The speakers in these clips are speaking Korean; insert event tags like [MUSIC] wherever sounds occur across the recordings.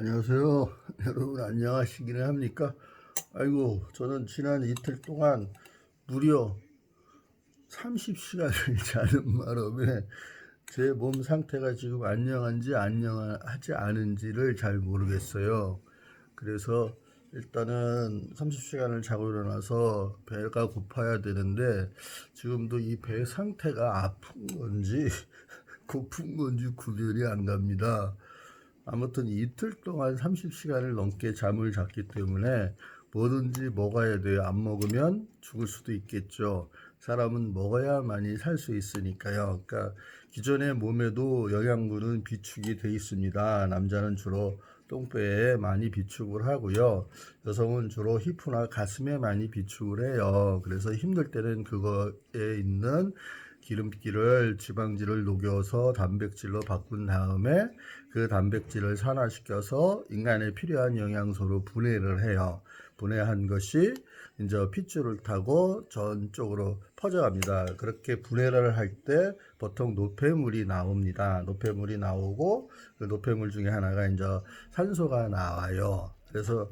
안녕하세요. [LAUGHS] 여러분 안녕하시기는 합니까? 아이고 저는 지난 이틀 동안 무려 30시간을 [LAUGHS] 자는 바람에 제 몸 상태가 지금 안녕한지 안녕하지 않은지를 잘 모르겠어요. 그래서 일단은 30시간을 자고 일어나서 배가 고파야 되는데 지금도 이 배 상태가 아픈 건지 [LAUGHS] 고픈 건지 구별이 안 갑니다. 아무튼 이틀 동안 30시간을 넘게 잠을 잤기 때문에 뭐든지 먹어야 돼요. 안 먹으면 죽을 수도 있겠죠. 사람은 먹어야만이 살 수 있으니까요. 그러니까 기존의 몸에도 영양분은 비축이 돼 있습니다. 남자는 주로 똥배에 많이 비축을 하고요. 여성은 주로 히프나 가슴에 많이 비축을 해요. 그래서 힘들 때는 그거에 있는 기름기를 지방질을 녹여서 단백질로 바꾼 다음에 그 단백질을 산화시켜서 인간에 필요한 영양소로 분해를 해요. 분해한 것이 이제 핏줄을 타고 전쪽으로 퍼져갑니다. 그렇게 분해를 할 때 보통 노폐물이 나옵니다. 노폐물이 나오고 그 노폐물 중에 하나가 이제 산소가 나와요. 그래서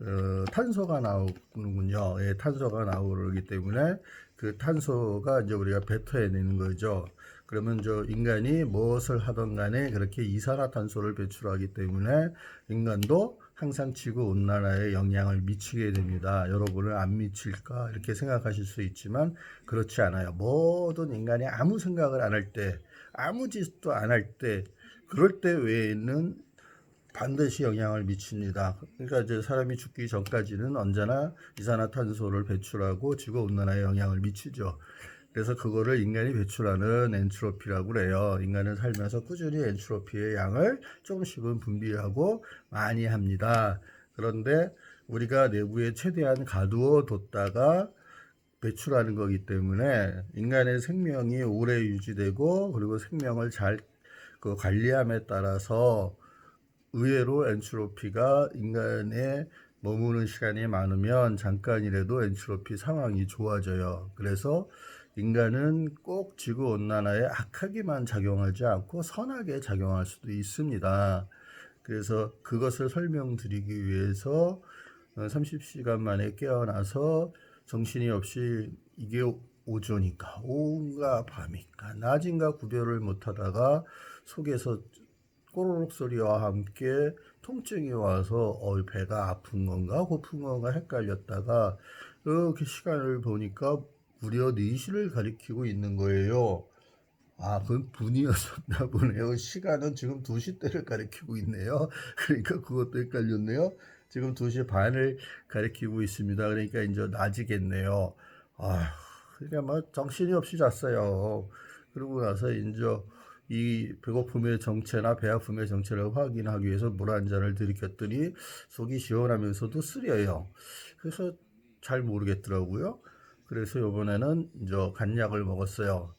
어, 탄소가 나오는군요. 예, 탄소가 나오기 때문에 그 탄소가 이제 우리가 뱉어내는 거죠. 그러면 저 인간이 무엇을 하던 간에 그렇게 이산화탄소를 배출하기 때문에 인간도 항상 지구 온난화에 영향을 미치게 됩니다. 여러분을 안 미칠까 이렇게 생각하실 수 있지만 그렇지 않아요. 모든 인간이 아무 생각을 안 할 때, 아무 짓도 안 할 때, 그럴 때 외에는 반드시 영향을 미칩니다. 그러니까 이제 사람이 죽기 전까지는 언제나 이산화탄소를 배출하고 지구 온난화에 영향을 미치죠. 그래서 그거를 인간이 배출하는 엔트로피라고 그래요. 인간은 살면서 꾸준히 엔트로피의 양을 조금씩은 분비하고 많이 합니다. 그런데 우리가 내부에 최대한 가두어 뒀다가 배출하는 거기 때문에 인간의 생명이 오래 유지되고 그리고 생명을 잘그 관리함에 따라서 의외로 엔트로피가 인간의 머무는 시간이 많으면 잠깐이라도 엔트로피 상황이 좋아져요. 그래서 인간은 꼭 지구 온난화에 악하게만 작용하지 않고 선하게 작용할 수도 있습니다. 그래서 그것을 설명드리기 위해서 30시간 만에 깨어나서 정신이 없이 이게 오전인가 오후인가 밤인가 낮인가 구별을 못하다가 속에서 꼬르륵 소리와 함께 통증이 와서 어 배가 아픈 건가 고픈 건가 헷갈렸다가 이렇게 시간을 보니까 무려 4시를 가리키고 있는 거예요. 아, 그건 분이었었나 보네요. 시간은 지금 2시 때를 가리키고 있네요. [LAUGHS] 그러니까 그것도 헷갈렸네요. 지금 2시 반을 가리키고 있습니다. 그러니까 이제 낮이겠네요. 아, 그러니까 뭐 정신이 없이 잤어요. 그러고 나서 이제 이 배고픔의 정체나 배 아픔의 정체를 확인하기 위해서 물 한 잔을 들이켰더니 속이 시원하면서도 쓰려요. 그래서 잘 모르겠더라고요. 그래서 이번에는 이제 간약을 먹었어요.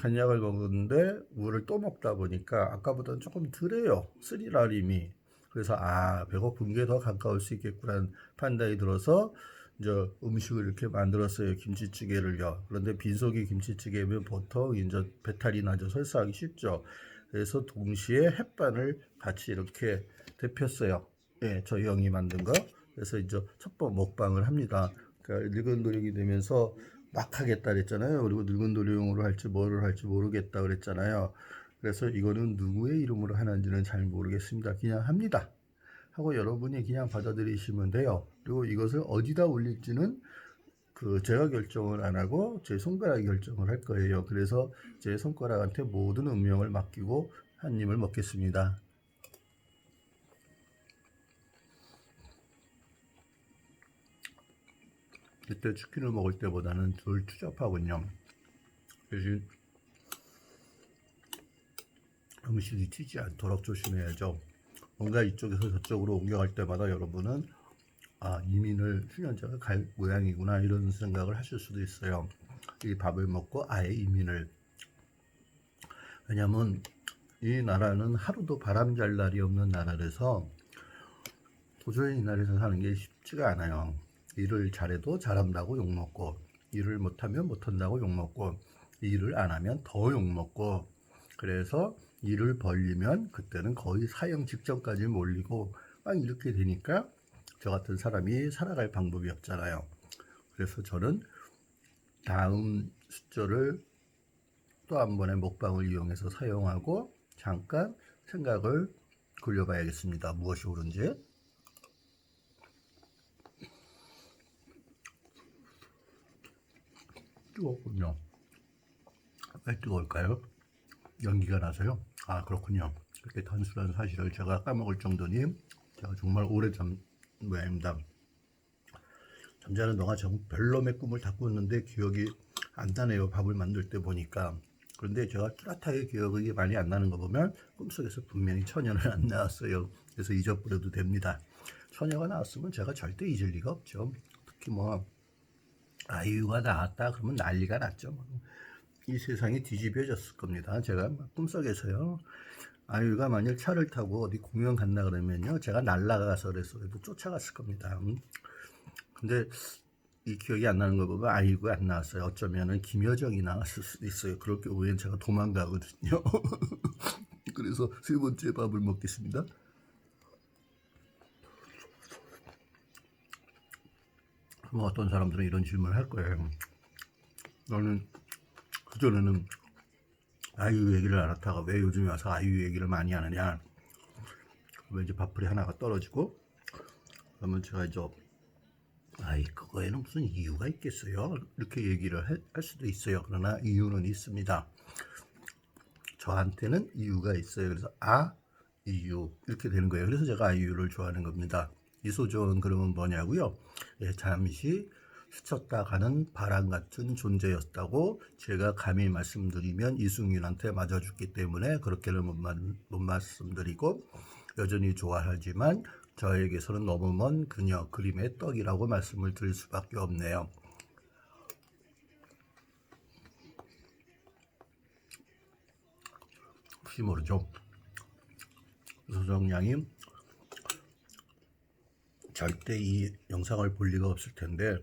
간약을 먹었는데 물을 또 먹다 보니까 아까보다는 조금 덜해요. 쓰리라림이. 그래서 아 배고픈 게 더 가까울 수 있겠구나 판단이 들어서 이제 음식을 이렇게 만들었어요. 김치찌개를요. 그런데 빈속이 김치찌개면 보통 이제 배탈이 나죠. 설사하기 쉽죠. 그래서 동시에 햇반을 같이 이렇게 데폈어요. 예, 저희 형이 만든 거. 그래서 이제 첫 번 먹방을 합니다. 그러니까 늙은 도령이 되면서 막 하겠다 그랬잖아요. 그리고 늙은 도령으로 할지 뭐를 할지 모르겠다 그랬잖아요. 그래서 이거는 누구의 이름으로 하는지는 잘 모르겠습니다. 그냥 합니다. 하고 여러분이 그냥 받아들이시면 돼요. 그리고 이것을 어디다 올릴지는 그 제가 결정을 안 하고 제 손가락이 결정을 할 거예요. 그래서 제 손가락한테 모든 운명을 맡기고 한 입을 먹겠습니다. 그때 치킨을 먹을 때보다는 덜 추잡하군요. 대신 음식이 튀지 않도록 조심해야죠. 뭔가 이쪽에서 저쪽으로 옮겨갈 때마다 여러분은 아 이민을 수년자가 갈 모양이구나 이런 생각을 하실 수도 있어요. 이 밥을 먹고 아예 이민을 왜냐면 이 나라는 하루도 바람 잘 날이 없는 나라라서 도저히 이 나라에서 사는 게 쉽지가 않아요. 일을 잘해도 잘한다고 욕먹고 일을 못하면 못한다고 욕먹고 일을 안 하면 더 욕먹고 그래서 일을 벌리면 그때는 거의 사형 직전까지 몰리고 막 이렇게 되니까 저 같은 사람이 살아갈 방법이 없잖아요. 그래서 저는 다음 숫자를 또 한 번의 먹방을 이용해서 사용하고 잠깐 생각을 굴려봐야겠습니다. 무엇이 옳은지. 뜨겁군요. 왜 뜨거울까요? 연기가 나서요? 아, 그렇군요. 이렇게 단순한 사실을 제가 까먹을 정도니 제가 정말 오래 잠 모양입니다. 잠자는 동안 정 별놈의 꿈을 다 꿨는데 기억이 안 나네요. 밥을 만들 때 보니까. 그런데 제가 뚜렷하게 기억이 많이 안 나는 거 보면 꿈속에서 분명히 처녀는 안 나왔어요. 그래서 잊어버려도 됩니다. 처녀가 나왔으면 제가 절대 잊을 리가 없죠. 특히 뭐 아이유가 나왔다 그러면 난리가 났죠. 이 세상이 뒤집어졌을 겁니다. 제가 꿈속에서요. 아이유가 만약 차를 타고 어디 공연 간다 그러면요. 제가 날라가서 그래서 쫓아갔을 겁니다. 음. 근데 이 기억이 안 나는 거 보면 아이유가 안 나왔어요. 어쩌면은 김여정이 나왔을 수도 있어요. 그럴 경우엔 제가 도망가거든요. [LAUGHS] 그래서 세 번째 밥을 먹겠습니다. 뭐 어떤 사람들은 이런 질문을 할 거예요. 너는 그전에는 아이유 얘기를 안 하다가 왜 요즘에 와서 아이유 얘기를 많이 하느냐. 그러면 이제 밥풀이 하나가 떨어지고 그러면 제가 이제 아이 그거에는 무슨 이유가 있겠어요? 이렇게 얘기를 해- 할 수도 있어요. 그러나 이유는 있습니다. 저한테는 이유가 있어요. 그래서 아 이유 이렇게 되는 거예요. 그래서 제가 아이유를 좋아하는 겁니다. 이소조는 그러면 뭐냐고요? 예, 잠시 스쳤다 가는 바람 같은 존재였다고 제가 감히 말씀드리면 이승윤한테 맞아 죽기 때문에 그렇게는 못, 만- 못 말씀드리고 여전히 좋아하지만 저에게서는 너무 먼 그녀 그림의 떡이라고 말씀을 드릴 수밖에 없네요. 혹시 모르죠. 소정양이 절대 이 영상을 볼 리가 없을 텐데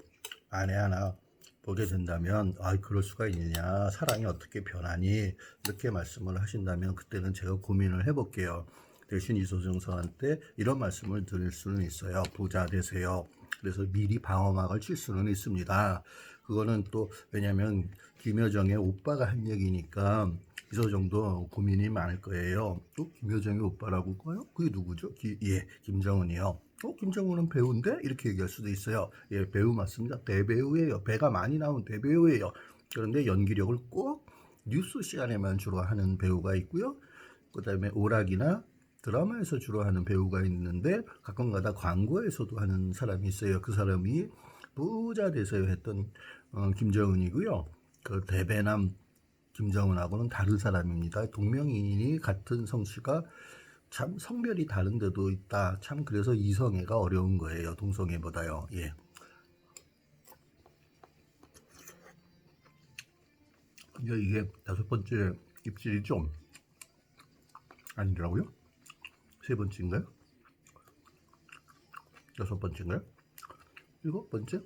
아내 하나 보게 된다면 아 그럴 수가 있느냐? 사랑이 어떻게 변하니? 이렇게 말씀을 하신다면 그때는 제가 고민을 해볼게요. 대신 이소정 선한테 이런 말씀을 드릴 수는 있어요. 부자 되세요. 그래서 미리 방어막을 칠 수는 있습니다. 그거는 또 왜냐면 김여정의 오빠가 한 얘기니까 이소정도 고민이 많을 거예요 또 김여정의 오빠라고 할까요? 그게 누구죠? 기- 예 김정은이요 어, 김정은은 배우인데? 이렇게 얘기할 수도 있어요. 예, 배우 맞습니다. 대배우예요. 배가 많이 나온 대배우예요. 그런데 연기력을 꼭 뉴스 시간에만 주로 하는 배우가 있고요. 그 다음에 오락이나 드라마에서 주로 하는 배우가 있는데 가끔가다 광고에서도 하는 사람이 있어요. 그 사람이 부자 되세요 했던 어, 김정은이고요. 그 대배남 김정은하고는 다른 사람입니다. 동명이인이 같은 성씨가 참 성별이 다른 데도 있다. 참 그래서 이성애가 어려운 거예요. 동성애보다요. 예. 이제 이게 다섯 번째 입질이죠? 아니더라고요. 세 번째인가요? 여섯 번째인가요? 일곱 번째?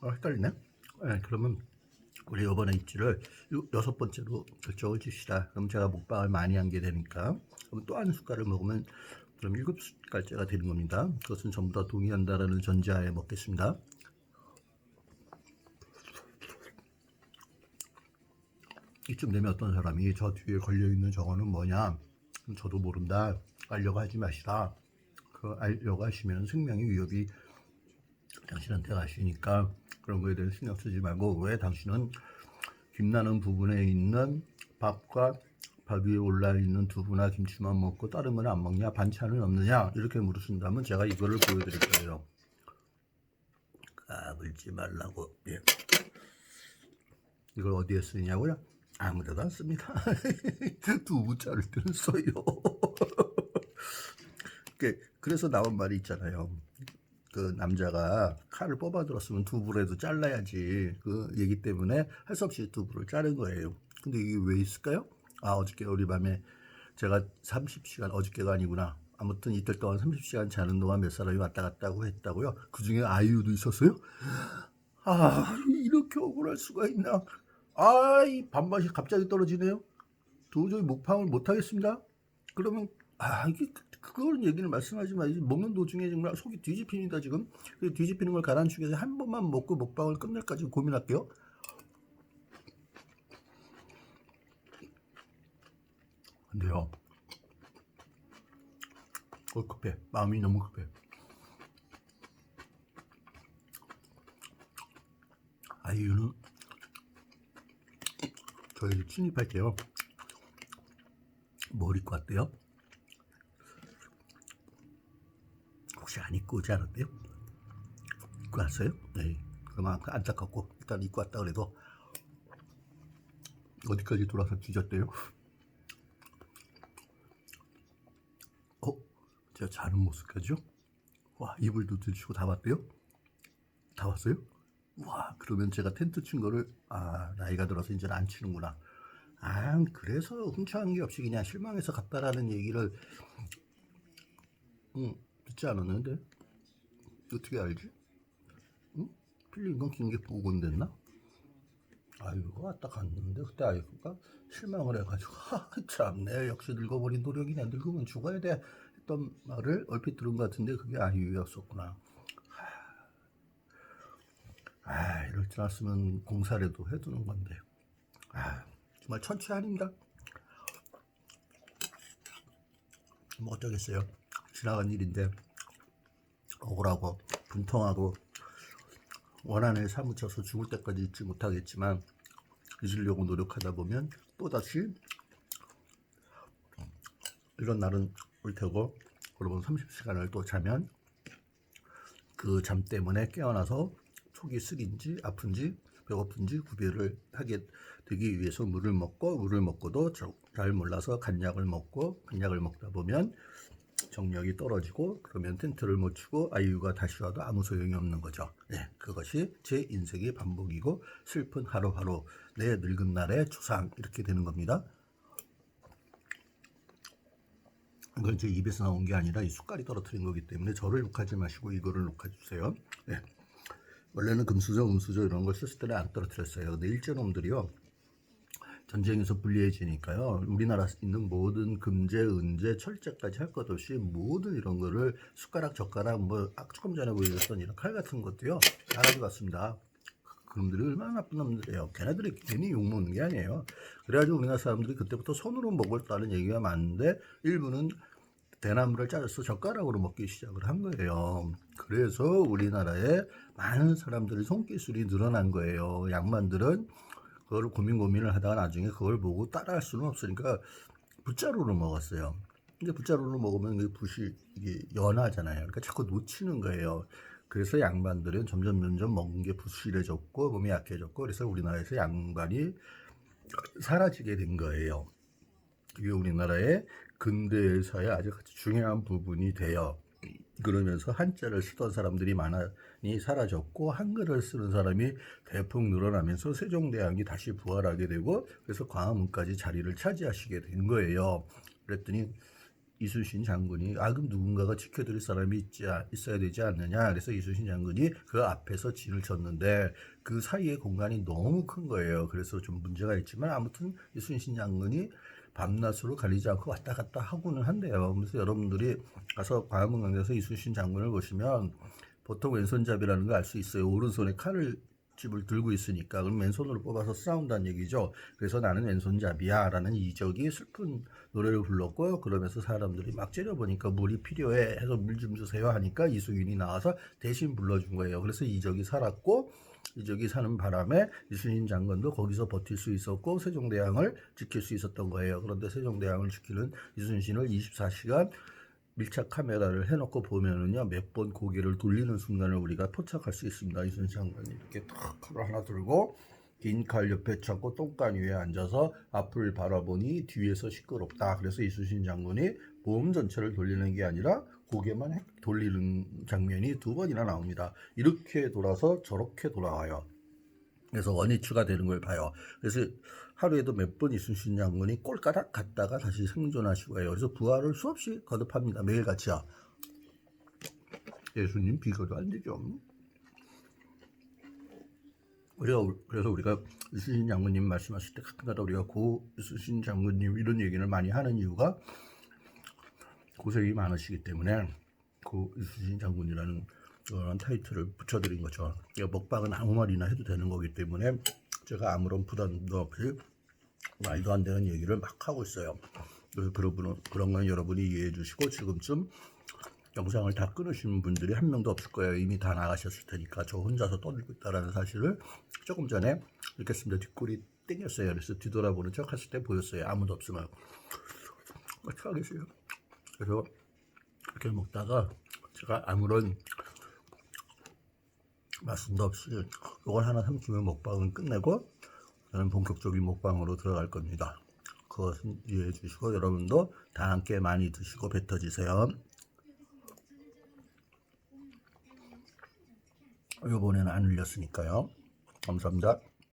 아, 헷갈리네. 네, 그러면 우리 이번에 입지를 요- 여섯 번째로 결정을 주시다. 그럼 제가 먹방을 많이 한 게 되니까 그럼 또 한 숟갈을 먹으면 그럼 일곱 숟갈째가 되는 겁니다. 그것은 전부 다 동의한다라는 전제하에 먹겠습니다. 이쯤 되면 어떤 사람이 저 뒤에 걸려있는 저거는 뭐냐? 저도 모른다. 알려고 하지 마시라. 그 알려고 하시면 생명의 위협이 당신한테 가시니까 그런 거에 대해서 신경 쓰지 말고 왜 당신은 김나는 부분에 있는 밥과 밥 위에 올라 있는 두부나 김치만 먹고 다른 건 안 먹냐 반찬은 없느냐 이렇게 물으신다면 제가 이거를 보여드릴 거예요. 까불지 말라고 예. 이걸 어디에 쓰냐고요? 아무데도 안 씁니다. [LAUGHS] 두부 자를 때는 써요. [LAUGHS] 그- 그래서 나온 말이 있잖아요. 그 남자가 칼을 뽑아 들었으면 두부라도 잘라야지 그 얘기 때문에 할 수 없이 두부를 자른 거예요. 근데 이게 왜 있을까요? 아 어저께 우리 밤에 제가 30시간 어저께가 아니구나. 아무튼 이틀 동안 30시간 자는 동안 몇 사람이 왔다 갔다고 했다고요. 그 중에 아이유도 있었어요. 아 이렇게 억울할 수가 있나? 아이 반반씩 갑자기 떨어지네요. 도저히 목팡을 못 하겠습니다. 그러면 아 이게 그- 그걸 얘기를 말씀하지 마. 먹는 도중에 정말 속이 뒤집힙니다 지금. 그 뒤집히는 걸 가라앉히기 위해서 한 번만 먹고 먹방을 끝낼까지 고민할게요. 근데요. 어 급해. 마음이 너무 급해. 아이유는 저희 침입할 때요. 뭘 입고 왔대요? 혹시 안 입고 오지 않았대요? 입고 왔어요? 네. 그만 안타깝고 일단 입고 왔다 그래도 어디까지 돌아서 뒤졌대요? 어? 제가 자는 모습까지요? 와 이불도 들추고 다 왔대요? 다 왔어요? 와 그러면 제가 텐트 친 거를 아 나이가 들어서 이제는 안 치는구나 아 그래서 훔쳐간 게 없이 그냥 실망해서 갔다라는 얘기를 응 듣지 않았는데. 어떻게 알지? 응? 필린 건 긴게 보건됐나? 아이고 왔다 갔는데 그때 아이가 실망을 해가지고 [LAUGHS] 하 참내 역시 늙어버린 노력이네. 늙으면 죽어야 돼. 했던 말을 얼핏 들은 것 같은데 그게 아이유였었구나. 아 이럴 줄 알았으면 공사라도 해두는 건데. 아 정말 천추 아닙니다. 뭐 어쩌겠어요. 지나간 일인데 억울하고 분통하고 원한에 사무쳐서 죽을 때까지 잊지 못하겠지만 잊으려고 노력하다 보면 또다시 이런 날은 올 테고 그러면 30시간을 또 자면 그 잠 때문에 깨어나서 속이 쓰린지 아픈지 배고픈지 구별을 하게 되기 위해서 물을 먹고 물을 먹고도 저- 잘 몰라서 간약을 먹고 간약을 먹다 보면 정력이 떨어지고 그러면 텐트를 못 치고 아이유가 다시 와도 아무 소용이 없는 거죠. 네, 그것이 제 인생의 반복이고 슬픈 하루하루 내 늙은 날의 추상 이렇게 되는 겁니다. 이건 제 입에서 나온 게 아니라 이 숟갈이 떨어뜨린 거기 때문에 저를 욕하지 마시고 이거를 욕해주세요. 네. 원래는 금수저, 음수저 이런 걸 썼을 때는 안 떨어뜨렸어요. 근데 일제놈들이요. 전쟁에서 불리해지니까요. 우리나라 있는 모든 금제, 은제, 철제까지 할 것 없이 모든 이런 거를 숟가락, 젓가락, 뭐 아, 조금 전에 보여줬던 이런 칼 같은 것도요. 다 가져갔습니다. 그놈들이 얼마나 나쁜 놈들이에요. 걔네들이 괜히 욕먹는 게 아니에요. 그래가지고 우리나라 사람들이 그때부터 손으로 먹었다는 얘기가 많은데 일부는 대나무를 잘라서 젓가락으로 먹기 시작을 한 거예요. 그래서 우리나라에 많은 사람들이 손기술이 늘어난 거예요. 양반들은 그걸 고민 고민을 하다가 나중에 그걸 보고 따라할 수는 없으니까 붓자루로 먹었어요. 근데 붓자루로 먹으면 그 붓이 이게 연하잖아요. 그러니까 자꾸 놓치는 거예요. 그래서 양반들은 점점 점점 먹은 게 부실해졌고 몸이 약해졌고 그래서 우리나라에서 양반이 사라지게 된 거예요. 이게 우리나라의 근대사의 아주 중요한 부분이 돼요. 그러면서 한자를 쓰던 사람들이 많이 사라졌고 한글을 쓰는 사람이 대폭 늘어나면서 세종대왕이 다시 부활하게 되고 그래서 광화문까지 자리를 차지하시게 된 거예요. 그랬더니 이순신 장군이 아 그럼 누군가가 지켜드릴 사람이 있지, 있어야 되지 않느냐 그래서 이순신 장군이 그 앞에서 진을 쳤는데 그 사이의 공간이 너무 큰 거예요 그래서 좀 문제가 있지만 아무튼 이순신 장군이 밤낮으로 가리지 않고 왔다 갔다 하고는 한대요 그래서 여러분들이 가서 광화문 강에서 이순신 장군을 보시면 보통 왼손잡이라는 걸 알 수 있어요 오른손에 칼을 집을 들고 있으니까 그럼 왼손으로 뽑아서 싸운다는 얘기죠. 그래서 나는 왼손잡이야라는 이적이 슬픈 노래를 불렀고요. 그러면서 사람들이 막 째려보니까 물이 필요해 해서 물 좀 주세요 하니까 이수인이 나와서 대신 불러준 거예요. 그래서 이적이 살았고 이적이 사는 바람에 이순신 장군도 거기서 버틸 수 있었고 세종대왕을 지킬 수 있었던 거예요. 그런데 세종대왕을 지키는 이순신을 24시간 밀착 카메라를 해놓고 보면은요 몇 번 고개를 돌리는 순간을 우리가 포착할 수 있습니다. 이순신 장관이 이렇게 탁 칼을 하나 들고 긴 칼 옆에 잡고 똥간 위에 앉아서 앞을 바라보니 뒤에서 시끄럽다. 그래서 이순신 장군이 보험 전체를 돌리는 게 아니라 고개만 획 돌리는 장면이 두 번이나 나옵니다. 이렇게 돌아서 저렇게 돌아와요. 그래서 원위치가 되는 걸 봐요. 그래서 하루에도 몇 번 이순신 장군이 꼴까닥 갔다가 다시 생존하시고 해요. 그래서 부활을 수없이 거듭합니다. 매일같이요. 예수님 비교도 안 되죠. 우리가 그래서 우리가 이순신 장군님 말씀하실 때 가끔가다 우리가 고 이순신 장군님 이런 얘기를 많이 하는 이유가 고생이 많으시기 때문에 그 이수진 장군이라는 그런 타이틀을 붙여드린 거죠. 이 먹방은 아무 말이나 해도 되는 거기 때문에 제가 아무런 부담도 없이 말도 안 되는 얘기를 막 하고 있어요. 그래서 그런 그런 건 여러분이 이해해 주시고 지금쯤 영상을 다 끊으신 분들이 한 명도 없을 거예요. 이미 다 나가셨을 테니까 저 혼자서 떠들고 있다라는 사실을 조금 전에 읽겠습니다. 뒷골이 땡겼어요. 그래서 뒤돌아보는 척 했을 때 보였어요. 아무도 없으면 어떻게 하겠어요. 그래서 이렇게 먹다가 제가 아무런 말씀도 없이 이걸 하나 삼키면 먹방은 끝내고 저는 본격적인 먹방으로 들어갈 겁니다. 그것은 이해해 주시고 여러분도 다 함께 많이 드시고 뱉어지세요. 이번에는 안 흘렸으니까요. 감사합니다.